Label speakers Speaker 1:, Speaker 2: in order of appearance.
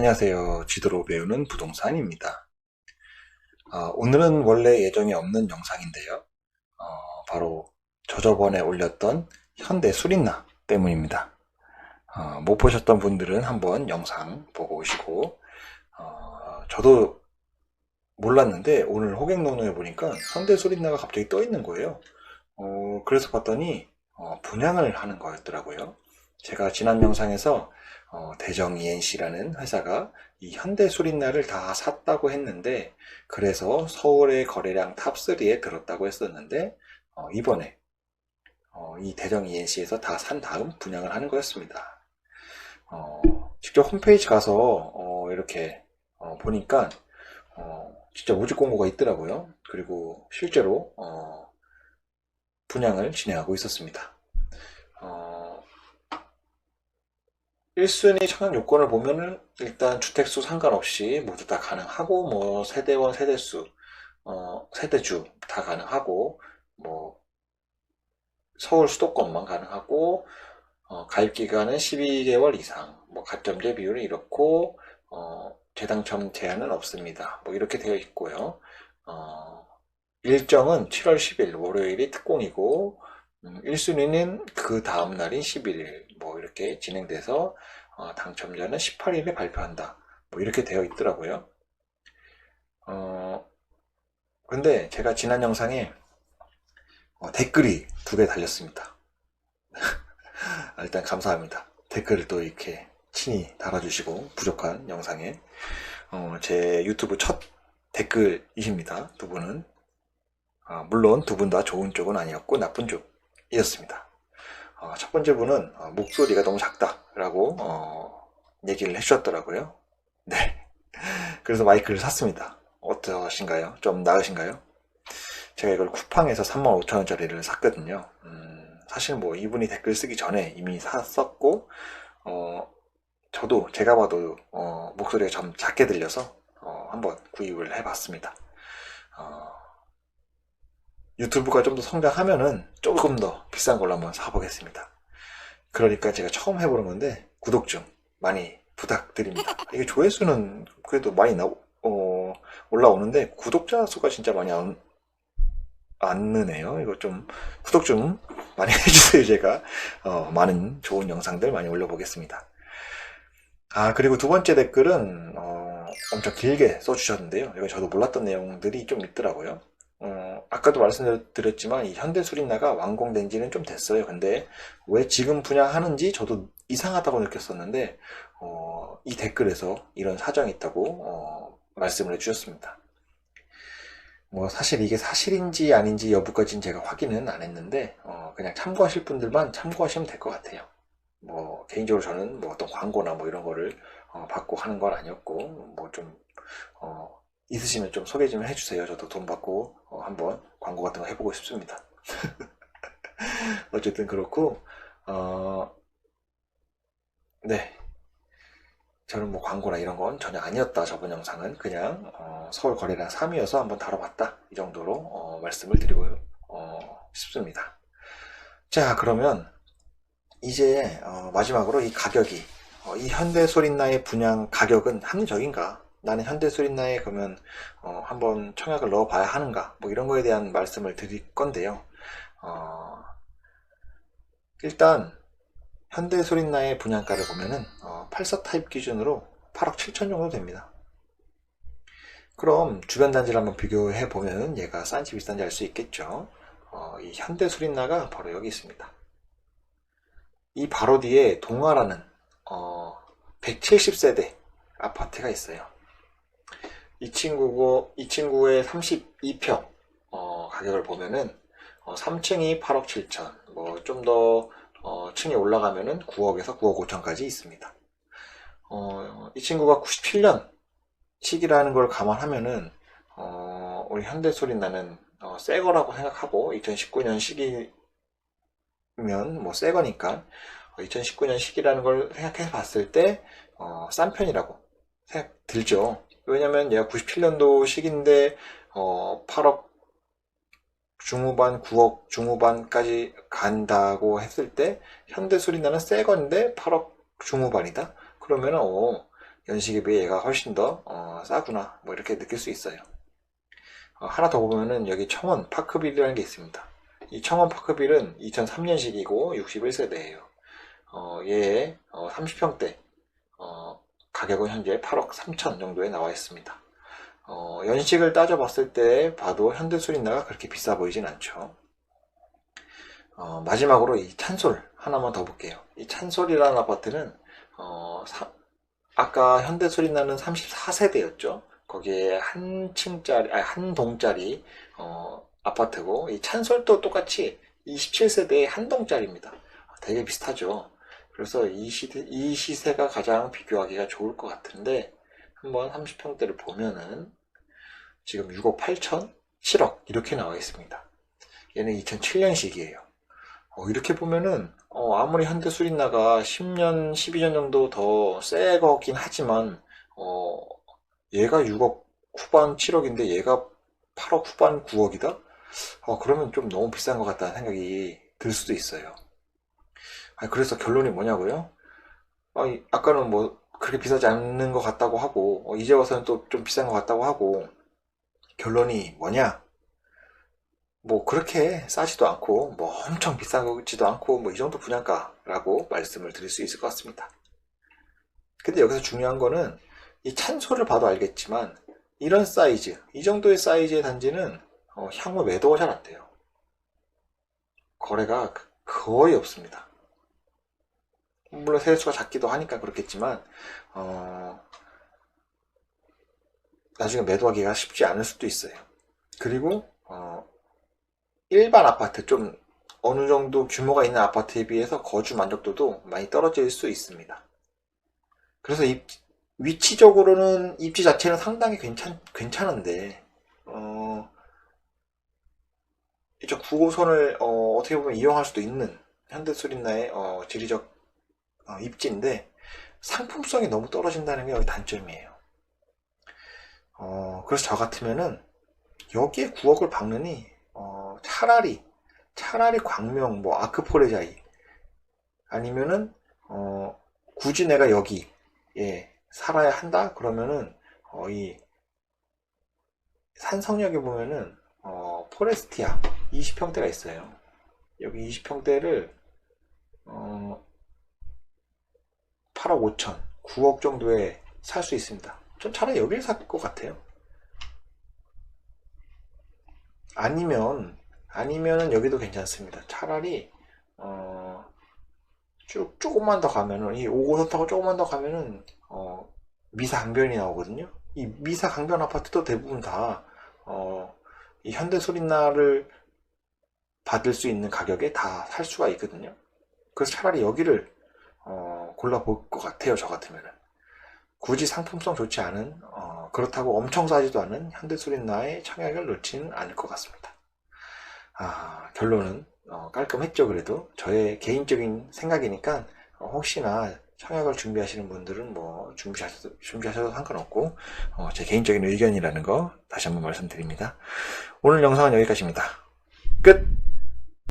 Speaker 1: 안녕하세요. 지도로 배우는 부동산입니다. 어, 오늘은 원래 예정이 없는 영상인데요. 어, 바로 저저번에 올렸던 현대 수린나 때문입니다. 어, 못 보셨던 분들은 한번 영상 보고 오시고 어, 저도 몰랐는데 오늘 호객노노에 보니까 현대 수린나가 갑자기 떠 있는 거예요. 어, 그래서 봤더니 어, 분양을 하는 거였더라고요. 제가 지난 영상에서 어, 대정 ENC라는 회사가 이 현대 수린나를 다 샀다고 했는데 그래서 서울의 거래량 탑3에 들었다고 했었는데 어, 이번에 어, 이 대정 ENC에서 다 산 다음 분양을 하는 거였습니다. 어, 직접 홈페이지 가서 어, 이렇게 어, 보니까 어, 진짜 모집 공고가 있더라고요. 그리고 실제로 어, 분양을 진행하고 있었습니다. 어, 1순위 청약 요건을 보면은 일단 주택수 상관없이 모두 다 가능하고 뭐 세대원 세대수 어 세대주 다 가능하고 뭐 서울 수도권만 가능하고 어 가입 기간은 12개월 이상 뭐 가점제 비율은 이렇고 어 재당첨 제한은 없습니다. 뭐 이렇게 되어 있고요. 어 일정은 7월 10일 월요일이 특공이고 음, 1순위는 그 다음 날인 11일 뭐 이렇게 진행돼서 어, 당첨자는 18일에 발표한다. 뭐 이렇게 되어 있더라고요. 어, 근데 제가 지난 영상에 어, 댓글이 두 개 달렸습니다. 아, 일단 감사합니다. 댓글을 또 이렇게 친히 달아주시고 부족한 영상에 어, 제 유튜브 첫 댓글이십니다. 두 분은 아, 물론 두 분 다 좋은 쪽은 아니었고 나쁜 쪽 이었습니다. 어, 첫 번째 분은 어, 목소리가 너무 작다라고 어, 얘기를 해주셨더라고요. 네. 그래서 마이크를 샀습니다. 어떠신가요? 좀 나으신가요? 제가 이걸 쿠팡에서 35,000원짜리를 샀거든요. 음, 사실 뭐 이분이 댓글 쓰기 전에 이미 샀었고, 어, 저도 제가 봐도 어, 목소리가 좀 작게 들려서 어, 한번 구입을 해봤습니다. 어, 유튜브가 좀 더 성장하면은 조금 더 비싼 걸로 한번 사보겠습니다. 그러니까 제가 처음 해보는 건데 구독 좀 많이 부탁드립니다. 이게 조회수는 그래도 많이 나, 어, 올라오는데 구독자 수가 진짜 많이 안, 안 느네요. 이거 좀 구독 좀 많이 해주세요. 제가 어, 많은 좋은 영상들 많이 올려보겠습니다. 아 그리고 두 번째 댓글은 어, 엄청 길게 써주셨는데요. 이거 저도 몰랐던 내용들이 좀 있더라고요. 어, 아까도 말씀드렸지만 이 현대 수린나가 완공된 지는 좀 됐어요. 근데 왜 지금 분양하는지 저도 이상하다고 느꼈었는데 어, 이 댓글에서 이런 사정이 있다고 어, 말씀을 해주셨습니다. 뭐 사실 이게 사실인지 아닌지 여부까지는 제가 확인은 안 했는데 어, 그냥 참고하실 분들만 참고하시면 될 것 같아요. 뭐 개인적으로 저는 뭐 어떤 광고나 뭐 이런 거를 어, 받고 하는 건 아니었고 뭐좀 어, 있으시면 좀 소개 좀 해주세요. 저도 돈 받고 어, 한번 광고 같은 거 해보고 싶습니다. 어쨌든 그렇고 어, 네. 저는 뭐 광고나 이런 건 전혀 아니었다. 저번 영상은 그냥 어, 서울 거래량 3위여서 한번 다뤄봤다. 이 정도로 어, 말씀을 드리고 어, 싶습니다. 자 그러면 이제 어, 마지막으로 이 가격이 어, 이 현대 소린나의 분양 가격은 합리적인가? 나는 현대 소린나에 그러면 어, 한번 청약을 넣어봐야 하는가? 뭐 이런 거에 대한 말씀을 드릴 건데요. 어, 일단 현대 소린나의 분양가를 보면은 어, 84 타입 기준으로 8억 7천 정도 됩니다. 그럼 주변 단지를 한번 비교해 보면은 얘가 싼지 비싼지 알 수 있겠죠. 어, 이 현대 소린나가 바로 여기 있습니다. 이 바로 뒤에 동화라는 어, 170세대 아파트가 있어요. 이 친구고 이 친구의 32평 어, 가격을 보면은 어, 3층이 8억 7천, 뭐 좀더 어, 층이 올라가면은 9억에서 9억 5천까지 있습니다. 어, 이 친구가 97년 시기라는 걸 감안하면은 어, 우리 현대 소린나는 어, 새 거라고 생각하고 2019년 시기면 뭐 새 거니까 2019년 시기라는 걸 생각해 봤을 때 어, 싼 편이라고 생각 들죠. 왜냐면 얘가 97년도 시기인데 어, 8억 중후반, 9억 중후반까지 간다고 했을 때 현대 수리나는 새 건데 8억 중후반이다. 그러면은 어, 연식에 비해 얘가 훨씬 더 어, 싸구나 뭐 이렇게 느낄 수 있어요. 어, 하나 더 보면은 여기 청원 파크빌이라는 게 있습니다. 이 청원 파크빌은 2003년식이고 61세대예요. 어, 얘의 30평대 가격은 현재 8억 3천 정도에 나와 있습니다. 어, 연식을 따져봤을 때 봐도 현대수린나가 그렇게 비싸 보이진 않죠. 어, 마지막으로 이 찬솔 하나만 더 볼게요. 이 찬솔이라는 아파트는 어, 사- 아까 현대수린나는 34세대였죠. 거기에 한 층짜리, 아니 한 동짜리 어, 아파트고 이 찬솔도 똑같이 27세대의 한 동짜리입니다. 되게 비슷하죠. 그래서 이 시대, 이 시세가 가장 비교하기가 좋을 것 같은데 한번 30평대를 보면은 지금 6억 8천, 7억 이렇게 나와 있습니다. 얘는 2007년식이에요. 이렇게 보면은 어, 아무리 현대 수린나가 10년, 12년 정도 더 새 거긴 하지만 어, 얘가 6억 후반 7억인데 얘가 8억 후반 9억이다? 어, 그러면 좀 너무 비싼 것 같다는 생각이 들 수도 있어요. 아, 그래서 결론이 뭐냐고요? 아, 이- 아까는 뭐 그렇게 비싸지 않는 것 같다고 하고 어, 이제 와서는 또 좀 비싼 것 같다고 하고 결론이 뭐냐? 뭐 그렇게 싸지도 않고 뭐 엄청 비싸지도 않고 뭐 이 정도 분양가라고 말씀을 드릴 수 있을 것 같습니다. 근데 여기서 중요한 거는 이 찬소를 봐도 알겠지만 이런 사이즈, 이 정도의 사이즈의 단지는 어, 향후 매도가 잘 안 돼요. 거래가 그- 거의 없습니다. 물론 세대수가 작기도 하니까 그렇겠지만 어, 나중에 매도하기가 쉽지 않을 수도 있어요. 그리고 어, 일반 아파트 좀 어느 정도 규모가 있는 아파트에 비해서 거주 만족도도 많이 떨어질 수 있습니다. 그래서 입- 위치적으로는 입지 자체는 상당히 괜찮, 괜찮은데 어, 이쪽 9호선을 어, 떻게 보면 이용할 수도 있는 현대수린나의 어, 지리적 어, 입지인데 상품성이 너무 떨어진다는 게 여기 단점이에요. 어, 그래서 저 같으면은 여기에 9억을 박느니 어, 차라리 차라리 광명 뭐 아크포레자이 아니면은 어, 굳이 내가 여기에 살아야 한다 그러면은 어, 이 산성역에 보면은 어, 포레스티아 20평대가 있어요. 여기 20평대를 어, 8억 5천, 9억 정도에 살 수 있습니다. 전 차라리 여기를 살 것 같아요. 아니면, 아니면은 여기도 괜찮습니다. 차라리, 어, 쭉, 조금만 더 가면은, 이 5호선 타고 조금만 더 가면은, 어, 미사 강변이 나오거든요. 이 미사 강변 아파트도 대부분 다, 어, 이 현대 소리나를 받을 수 있는 가격에 다 살 수가 있거든요. 그래서 차라리 여기를 어, 골라볼 것 같아요, 저 같으면은. 굳이 상품성 좋지 않은, 어, 그렇다고 엄청 싸지도 않은 현대수린나의 청약을 놓지는 않을 것 같습니다. 아, 결론은, 어, 깔끔했죠, 그래도. 저의 개인적인 생각이니까, 어, 혹시나 청약을 준비하시는 분들은 뭐, 준비하셔도, 준비하셔도 상관없고, 어, 제 개인적인 의견이라는 거 다시 한번 말씀드립니다. 오늘 영상은 여기까지입니다. 끝!